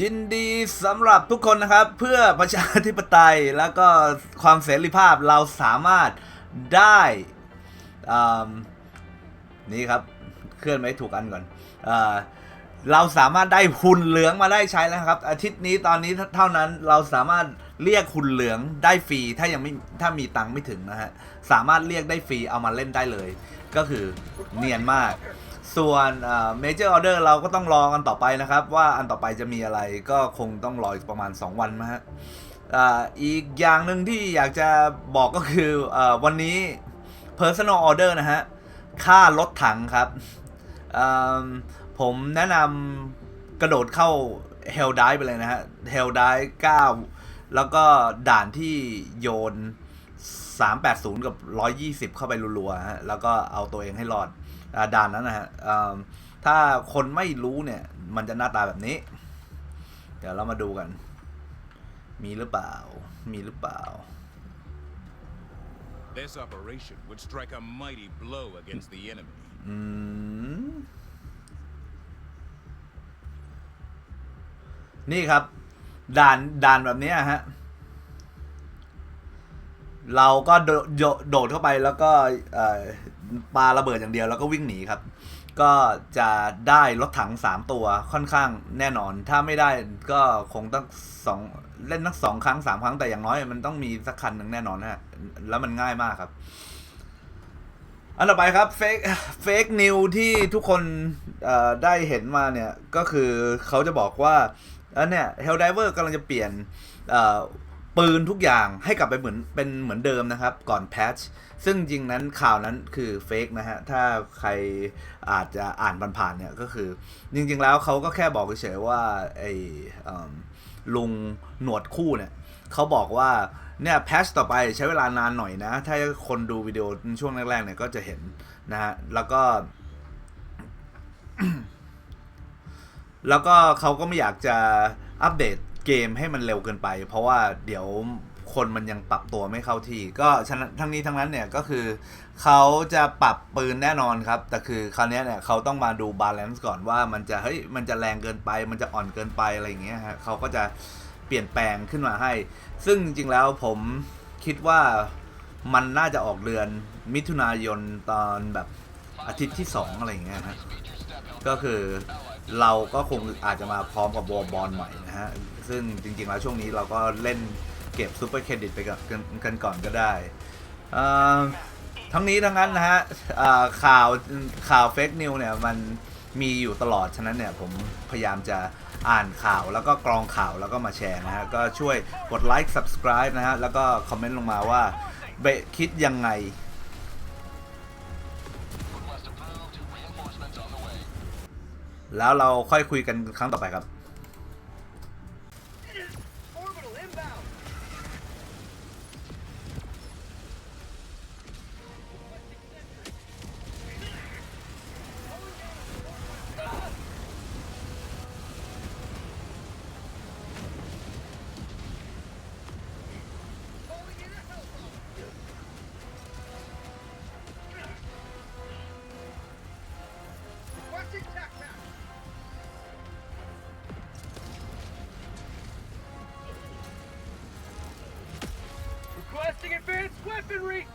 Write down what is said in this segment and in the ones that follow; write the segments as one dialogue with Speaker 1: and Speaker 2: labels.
Speaker 1: ยินดีสำหรับทุกคนนะครับ เพื่อประชาธิปไตยแล้วก็ความเสรีภาพเราสามารถได้นี่ครับเคลื่อนไว้ถูกอันก่อนอเราสามารถได้หุ่นเหลืองมาได้ใช้แล้วครับ อาทิตย์นี้ตอนนี้เท่านั้นเราสามารถเรียกหุ่นเหลืองได้ฟรีถ้ายังไม่ถ้ามีตังค์ไม่ถึงนะฮะสามารถเรียกได้ฟรีเอามาเล่นได้เลย ก็คือเนียนมาก ส่วนเมเจอร์ออเดอร์เราก็ต้องรอกันต่อไปนะครับ ว่าอันต่อไปจะมีอะไรก็คงต้องรออีกประมาณ 2 วันนะฮะอีกอย่างหนึ่งที่อยากจะบอกก็คืออวันนี้ Personal Order นะฮะ ค่ารถถังครับผมแนะนำกระโดดเข้า Hell Dive ไปเลยนะฮะ Hell Dive 9 แล้วก็ด่านที่โยน 380 กับ 120 เข้าไปรัวๆฮะแล้วก็เอาตัวเองให้รอด ด่านนั้นนะฮะอืมถ้าคนไม่รู้เนี่ย มันจะหน้าตาแบบนี้ เดี๋ยวเรามาดูกัน มีหรือเปล่า มีหรือเปล่า
Speaker 2: This operation would strike a mighty blow against the enemy.
Speaker 1: อืมนี่ครับ ด่านด่านแบบเนี้ยฮะ เราก็โดโดโดดเข้าไปแล้วก็เอ่อ ปาระเบิดอย่างเดียวแล้วก็วิ่งหนีครับ ก็จะได้รถถังสามตัวค่อนข้างแน่นอน ถ้าไม่ได้ก็คงต้องสองเล่นทั้งสองครั้งสามครั้งแต่อย่างน้อยมันต้องมีสักคันหนึ่งแน่นอนฮะแล้วมันง่ายมากครับ อันต่อไปครับเฟกเฟกนิวที่ทุกคนได้เห็นมาเนี่ย ก็คือเขาจะบอกว่าอันเนี่ยเฮลไดเวอร์กำลังจะเปลี่ยนปืนทุกอย่างให้กลับไปเหมือนเป็นเหมือนเดิมนะครับ ก่อนแพทช์ ซึ่งจริงนั้นข่าวนั้นคือเฟกนะฮะ ถ้าใครอาจจะอ่านผ่านๆเนี่ยก็คือ จริง ๆ แล้วเขาก็แค่บอกเฉยๆว่าไอ้เอิ่ลุงหนวดคู่เนี่ยเขาบอกว่าเนี่ยแพชต่อไปใช้เวลานานหน่อยนะ ถ้าคนดูวิดีโอช่วงแรกๆเนี่ยก็จะเห็นนะฮะ แล้วก็แล้วก็เขาก็ไม่อยากจะอัปเดตเกมให้มันเร็วเกินไป เพราะว่าเดี๋ยว คนมันยังปรับตัวไม่เข้าที่ ก็ฉะนั้นทั้งนี้ทั้งนั้นเนี่ยก็คือเขาจะปรับปืนแน่นอนครับ แต่คือคราวนี้เนี่ยเขาต้องมาดูบาลานซ์ก่อนว่ามันจะเฮ้ยมันจะแรงเกินไป มันจะอ่อนเกินไปอะไรอย่างเงี้ยฮะเขาก็จะเปลี่ยนแปลงขึ้นมาให้ ซึ่งจริงๆแล้วผมคิดว่ามันน่าจะออกเดือนมิถุนายนตอนแบบอาทิตย์ที่สองอะไรอย่างเงี้ยฮะก็คือเราก็คงอาจจะมาพร้อมกับวอลบอลใหม่นะฮะ ซึ่งจริงๆแล้วช่วงนี้เราก็เล่น เก็บซูเปอร์เครดิตไปกับกันกันก่อนก็ได้เอ่อทั้งนี้ทั้งนั้นนะฮะอ่าข่าวข่าวเฟกนิวเนี่ยมันมีอยู่ตลอด ฉะนั้นเนี่ยผมพยายามจะอ่านข่าวแล้วก็กรองข่าวแล้วก็มาแชร์นะฮะ ก็ช่วยกดไลค์ subscribe นะฮะ แล้วก็คอมเมนต์ลงมาว่าเบะคิดยังไง แล้วเราค่อยคุยกันครั้งต่อไปครับ
Speaker 3: Requesting advanced weaponry!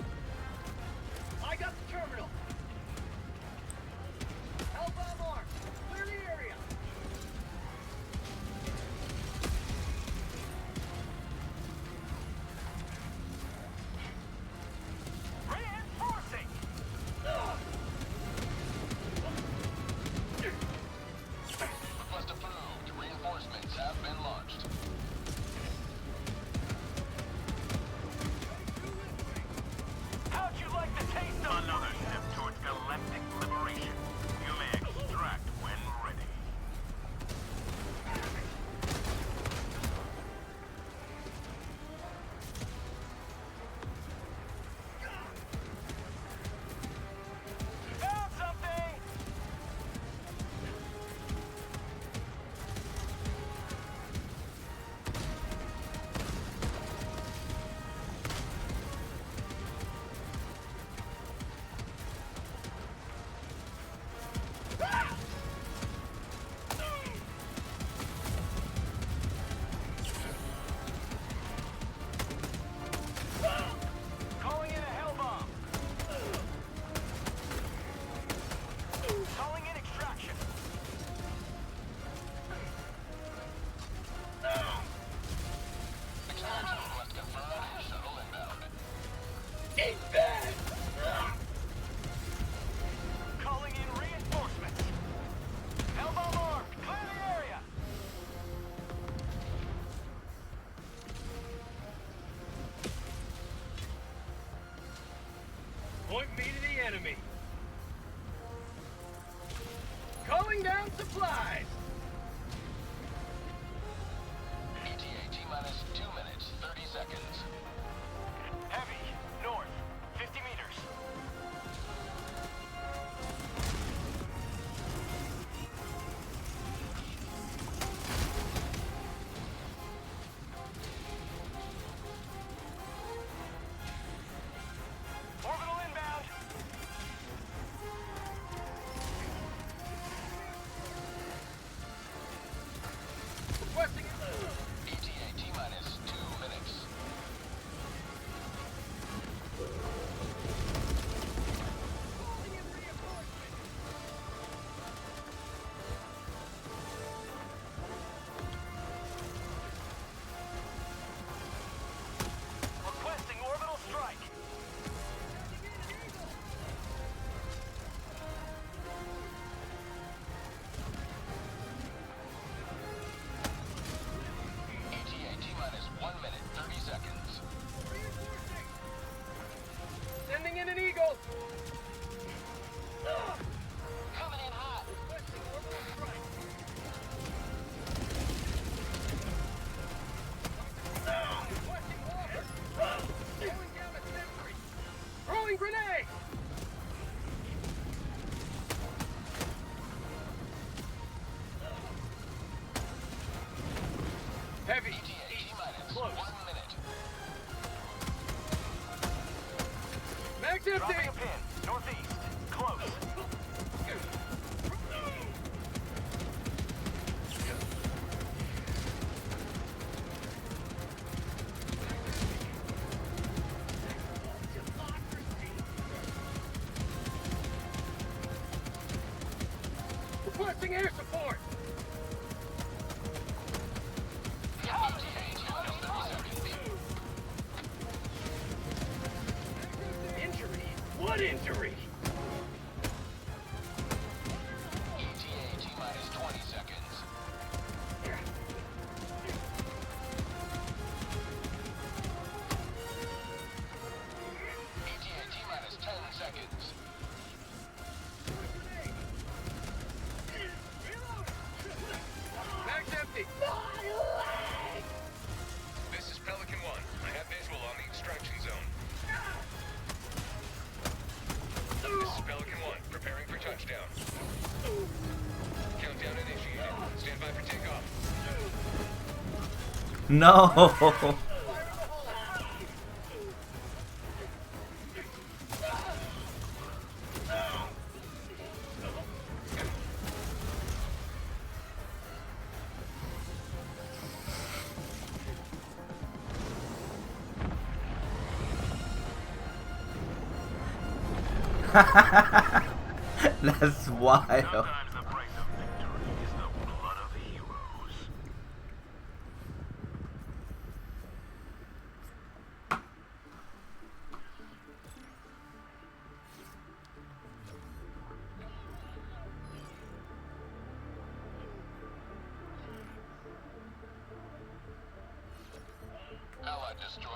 Speaker 3: Point me to the enemy. Calling down supplies.
Speaker 4: 350! Northeast. Close.
Speaker 3: Requesting air support!
Speaker 1: No! That's wild.
Speaker 5: destroyed.